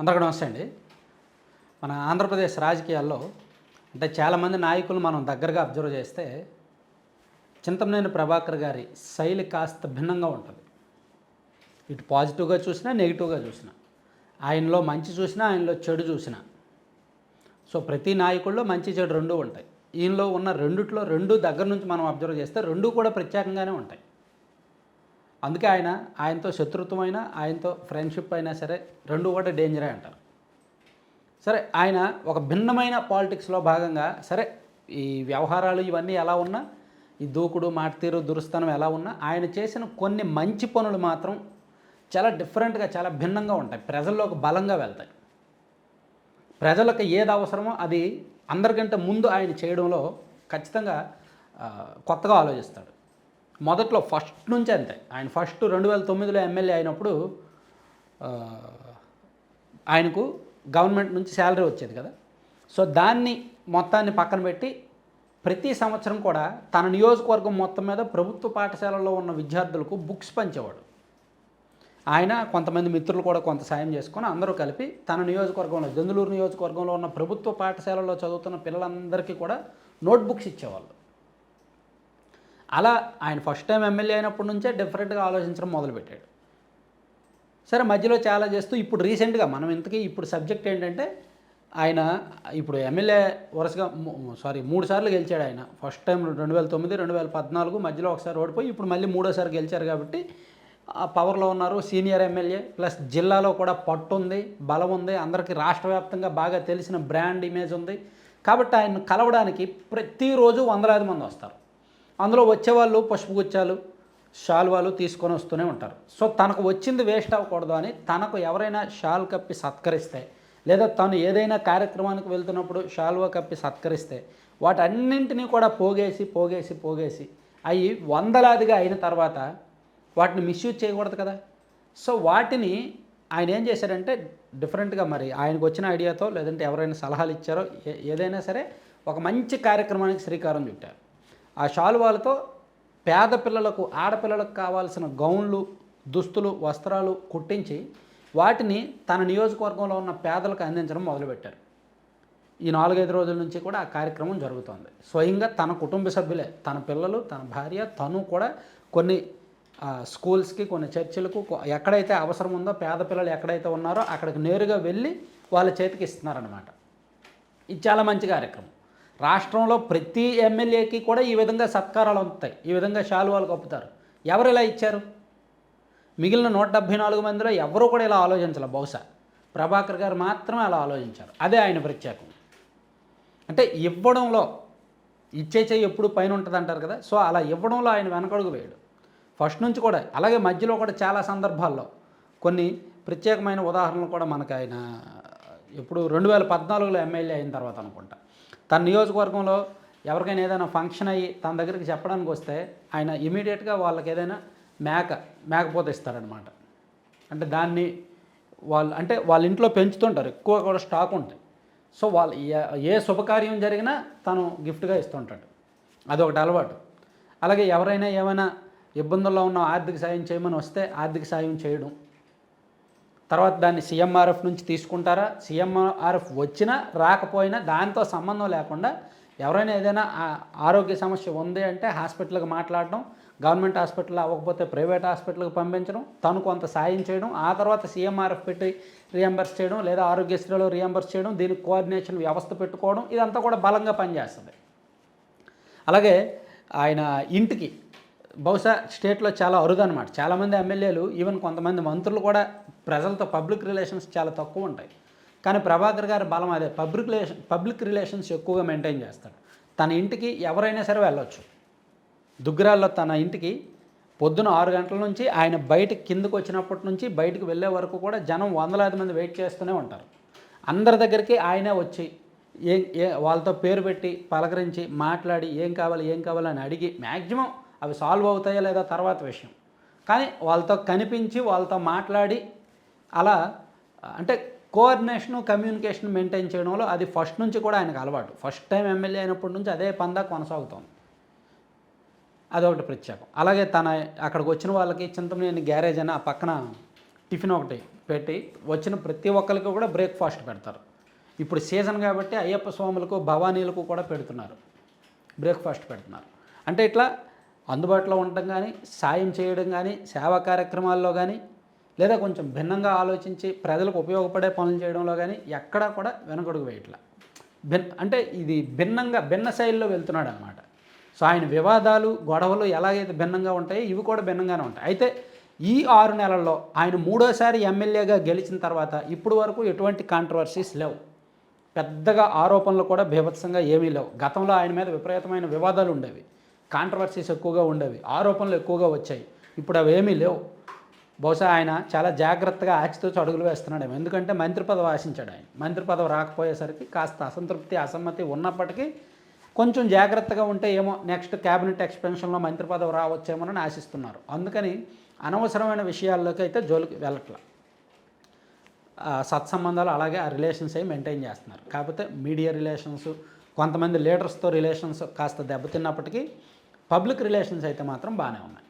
అందరికీ నమస్తే అండి. మన ఆంధ్రప్రదేశ్ రాజకీయాల్లో అంటే చాలామంది నాయకులు మనం దగ్గరగా అబ్జర్వ్ చేస్తే చింతమనేని ప్రభాకర్ గారి శైలి కాస్త భిన్నంగా ఉంటుంది. ఇటు పాజిటివ్గా చూసినా నెగిటివ్గా చూసినా. ఆయనలో మంచి చూసినా ఆయనలో చెడు చూసినా. సో ప్రతి నాయకుల్లో మంచి చెడు రెండూ ఉంటాయి. ఈయనలో ఉన్న రెండిట్లో రెండు దగ్గర నుంచి మనం అబ్జర్వ్ చేస్తే రెండు కూడా ప్రత్యేకంగానే ఉంటాయి. అందుకే ఆయన ఆయనతో శత్రుత్వమైన ఆయనతో ఫ్రెండ్షిప్ అయినా సరే రెండు కూడా డేంజరే అంటారు. సరే ఆయన ఒక భిన్నమైన పాలిటిక్స్లో భాగంగా సరే ఈ వ్యవహారాలు ఇవన్నీ ఎలా ఉన్నా ఈ దూకుడు మాటతీరు దురుస్తనం ఎలా ఉన్నా ఆయన చేసిన కొన్ని మంచి పనులు మాత్రం చాలా డిఫరెంట్గా చాలా భిన్నంగా ఉంటాయి. ప్రజల్లోకి బలంగా వెళ్తాయి. ప్రజలకు ఏది అవసరమో అది అందరికంటే ముందు ఆయన చేయడంలో ఖచ్చితంగా కొత్తగా ఆలోచిస్తాడు. మొదట్లో ఫస్ట్ నుంచి అంతే. ఆయన ఫస్ట్ రెండు వేల తొమ్మిదిలో ఎమ్మెల్యే అయినప్పుడు ఆయనకు గవర్నమెంట్ నుంచి శాలరీ వచ్చేది కదా. సో దాన్ని మొత్తాన్ని పక్కన పెట్టి ప్రతి సంవత్సరం కూడా తన నియోజకవర్గం మొత్తం మీద ప్రభుత్వ పాఠశాలలో ఉన్న విద్యార్థులకు బుక్స్ పంచేవాడు. ఆయన కొంతమంది మిత్రులు కూడా కొంత సాయం చేసుకొని అందరూ కలిపి తన నియోజకవర్గంలో జందులూరు నియోజకవర్గంలో ఉన్న ప్రభుత్వ పాఠశాలలో చదువుతున్న పిల్లలందరికీ కూడా నోట్బుక్స్ ఇచ్చేవాళ్ళు. అలా ఆయన ఫస్ట్ టైం ఎమ్మెల్యే అయినప్పటి నుంచే డిఫరెంట్గా ఆలోచించడం మొదలుపెట్టాడు. సరే మధ్యలో చాలా చేస్తూ ఇప్పుడు రీసెంట్గా మనం ఇంతకీ ఇప్పుడు సబ్జెక్ట్ ఏంటంటే ఆయన ఇప్పుడు ఎమ్మెల్యే వరుసగా సారీ మూడు సార్లు గెలిచాడు ఆయన. ఫస్ట్ టైం రెండు వేల తొమ్మిది రెండు వేల పద్నాలుగు మధ్యలో ఒకసారి ఓడిపోయి ఇప్పుడు మళ్ళీ మూడోసారి గెలిచారు కాబట్టి ఆ పవర్లో ఉన్నారు సీనియర్ ఎమ్మెల్యే ప్లస్ జిల్లాలో కూడా పట్టు ఉంది బలం ఉంది అందరికీ రాష్ట్ర వ్యాప్తంగా బాగా తెలిసిన బ్రాండ్ ఇమేజ్ ఉంది. కాబట్టి ఆయన కలవడానికి ప్రతిరోజు వందలాది మంది వస్తారు. అందులో వచ్చేవాళ్ళు పసుపుగుచ్చాలు షాల్వాలు తీసుకొని వస్తూనే ఉంటారు. సో తనకు వచ్చింది వేస్ట్ అవ్వకూడదు అని తనకు ఎవరైనా షాల్ కప్పి సత్కరిస్తే లేదా తను ఏదైనా కార్యక్రమానికి వెళ్తున్నప్పుడు షాల్వా కప్పి సత్కరిస్తే వాటన్నింటినీ కూడా పోగేసి పోగేసి పోగేసి అవి వందలాదిగా అయిన తర్వాత వాటిని మిస్యూజ్ చేయకూడదు కదా. సో వాటిని ఆయన ఏం చేశారంటే డిఫరెంట్గా మరి ఆయనకు వచ్చిన ఐడియాతో లేదంటే ఎవరైనా సలహాలు ఇచ్చారో ఏ- ఏదైనా సరే ఒక మంచి కార్యక్రమానికి శ్రీకారం చుట్టారు. ఆ శాలువాలతో పేద పిల్లలకు ఆడపిల్లలకు కావాల్సిన గౌన్లు దుస్తులు వస్త్రాలు కుట్టించి వాటిని తన నియోజకవర్గంలో ఉన్న పేదలకు అందించడం మొదలుపెట్టారు. ఈ నాలుగైదు రోజుల నుంచి కూడా ఆ కార్యక్రమం జరుగుతోంది. స్వయంగా తన కుటుంబ సభ్యులే తన పిల్లలు తన భార్య తను కూడా కొన్ని స్కూల్స్కి కొన్ని చర్చిలకు ఎక్కడైతే అవసరం ఉందో పేద పిల్లలు ఎక్కడైతే ఉన్నారో అక్కడికి నేరుగా వెళ్ళి వాళ్ళ చేతికి ఇస్తున్నారనమాట ఇది చాలా మంచి కార్యక్రమం. రాష్ట్రంలో ప్రతి ఎమ్మెల్యేకి కూడా ఈ విధంగా సత్కారాలు అందుతాయి. ఈ విధంగా శాలువాలు కప్పుతారు. ఎవరు ఇలా ఇచ్చారు? మిగిలిన నూట డెబ్భై నాలుగు మందిలో ఎవరూ కూడా ఇలా ఆలోచించాలి బహుశా. ప్రభాకర్ గారు మాత్రమే అలా ఆలోచించారు. అదే ఆయన ప్రత్యేకం. అంటే ఇవ్వడంలో ఇచ్చే చెయ్యి ఎప్పుడు పైన ఉంటుంది అంటారు కదా? సో అలా ఇవ్వడంలో ఆయన వెనకడుగు వేయడు. ఫస్ట్ నుంచి కూడా అలాగే మధ్యలో కూడా చాలా సందర్భాల్లో కొన్ని ప్రత్యేకమైన ఉదాహరణలు కూడా మనకు ఆయన ఇప్పుడు రెండు వేల పద్నాలుగులో ఎమ్మెల్యే అయిన తర్వాత అనుకుంటా. తన నియోజకవర్గంలో ఎవరికైనా ఏదైనా ఫంక్షన్ అయ్యి తన దగ్గరికి చెప్పడానికి వస్తే ఆయన ఇమీడియట్గా వాళ్ళకి ఏదైనా మేక మేకపోతే ఇస్తారనమాట అంటే దాన్ని వాళ్ళు అంటే వాళ్ళ ఇంట్లో పెంచుతుంటారు. ఎక్కువ కూడా స్టాక్ ఉంటుంది. సో వాళ్ళు ఏ శుభకార్యం జరిగినా తను గిఫ్ట్గా ఇస్తుంటాడు. అదొకటి అలవాటు. అలాగే ఎవరైనా ఏమైనా ఇబ్బందుల్లో ఉన్న ఆర్థిక సాయం చేయమని వస్తే ఆర్థిక సాయం చేయడం. తర్వాత దాన్ని సీఎంఆర్ఎఫ్ నుంచి తీసుకుంటారా? సీఎంఆర్ఎఫ్ వచ్చినా రాకపోయినా దాంతో సంబంధం లేకుండా ఎవరైనా ఏదైనా ఆరోగ్య సమస్య ఉంది అంటే హాస్పిటల్కి మాట్లాడడం గవర్నమెంట్ హాస్పిటల్ అవ్వకపోతే ప్రైవేట్ హాస్పిటల్కి పంపించడం తను కొంత సాయం చేయడం ఆ తర్వాత సీఎంఆర్ఎఫ్ పెట్టి రియంబర్స్ చేయడం లేదా ఆరోగ్యశ్రీలో రియంబర్స్ చేయడం దీనికి కోఆర్డినేషన్ వ్యవస్థ పెట్టుకోవడం ఇదంతా కూడా బలంగా పనిచేస్తుంది. అలాగే ఆయన ఇంటికి బహుశా స్టేట్లో చాలా అరుదనమాట చాలామంది ఎమ్మెల్యేలు ఈవెన్ కొంతమంది మంత్రులు కూడా ప్రజలతో పబ్లిక్ రిలేషన్స్ చాలా తక్కువ ఉంటాయి. కానీ ప్రభాకర్ గారి బలం అదే పబ్లిక్ రిలేషన్ పబ్లిక్ రిలేషన్స్ ఎక్కువగా మెయింటైన్ చేస్తాడు. తన ఇంటికి ఎవరైనా సరే వెళ్ళొచ్చు. దుగ్గరాల్లో తన ఇంటికి పొద్దున ఆరు గంటల నుంచి ఆయన బయటకు కిందకు వచ్చినప్పటి నుంచి బయటకు వెళ్ళే వరకు కూడా జనం వందలాది మంది వెయిట్ చేస్తూనే ఉంటారు. అందరి దగ్గరికి ఆయనే వచ్చి ఏం ఏ వాళ్ళతో పేరు పెట్టి పలకరించి మాట్లాడి ఏం కావాలి ఏం కావాలి అని అడిగి మ్యాక్సిమం అవి సాల్వ్ అవుతాయా లేదా తర్వాత విషయం. కానీ వాళ్ళతో కనిపించి వాళ్ళతో మాట్లాడి అలా అంటే కోఆర్డినేషను కమ్యూనికేషన్ మెయింటైన్ చేయడంలో అది ఫస్ట్ నుంచి కూడా ఆయనకు అలవాటు. ఫస్ట్ టైం ఎమ్మెల్యే అయినప్పటి నుంచి అదే పందా కొనసాగుతోంది. అదొకటి ప్రత్యేకం. అలాగే తన అక్కడికి వచ్చిన వాళ్ళకి చింతమనేని గ్యారేజ్ అని ఆ పక్కన టిఫిన్ ఒకటి పెట్టి వచ్చిన ప్రతి ఒక్కరికి కూడా బ్రేక్ఫాస్ట్ పెడతారు. ఇప్పుడు సీజన్ కాబట్టి అయ్యప్ప స్వాములకు భవానీలకు కూడా పెడుతున్నారు. బ్రేక్ఫాస్ట్ పెడుతున్నారు. అంటే ఇట్లా అందుబాటులో ఉండటం కానీ సాయం చేయడం కానీ సేవా కార్యక్రమాల్లో కానీ లేదా కొంచెం భిన్నంగా ఆలోచించి ప్రజలకు ఉపయోగపడే పనులు చేయడంలో కానీ ఎక్కడా కూడా వెనకడుగు వేయట్లా. భిన్ అంటే ఇది భిన్నంగా భిన్న శైలిలో వెళ్తున్నాడు అనమాట సో ఆయన వివాదాలు గొడవలు ఎలాగైతే భిన్నంగా ఉంటాయో ఇవి కూడా భిన్నంగానే ఉంటాయి. అయితే ఈ ఆరు నెలల్లో ఆయన మూడోసారి ఎమ్మెల్యేగా గెలిచిన తర్వాత ఇప్పుడు వరకు ఎటువంటి కాంట్రవర్సీస్ లేవు. పెద్దగా ఆరోపణలు కూడా బీభత్సంగా ఏమీ లేవు. గతంలో ఆయన మీద విపరీతమైన వివాదాలు ఉండేవి. కాంట్రవర్సీస్ ఎక్కువగా ఉండేవి. ఆరోపణలు ఎక్కువగా వచ్చాయి. ఇప్పుడు అవి ఏమీ లేవు. బహుశా ఆయన చాలా జాగ్రత్తగా ఆచితూచి అడుగులు వేస్తున్నాడు ఎందుకంటే మంత్రి పదవి ఆశించాడు ఆయన. మంత్రి పదవి రాకపోయేసరికి కాస్త అసంతృప్తి అసమ్మతి ఉన్నప్పటికీ కొంచెం జాగ్రత్తగా ఉంటే ఏమో నెక్స్ట్ క్యాబినెట్ ఎక్స్పెన్షన్లో మంత్రి పదవి రావచ్చేమోనని ఆశిస్తున్నారు. అందుకని అనవసరమైన విషయాల్లోకి అయితే జోలికి వెళ్ళట్ల. సత్సంబంధాలు అలాగే ఆ రిలేషన్స్ అవి మెయింటైన్ చేస్తున్నారు. కాకపోతే మీడియా రిలేషన్స్ కొంతమంది లీడర్స్తో రిలేషన్స్ కాస్త దెబ్బతిన్నప్పటికీ పబ్లిక్ రిలేషన్స్ అయితే మాత్రం బాగానే ఉన్నాయి.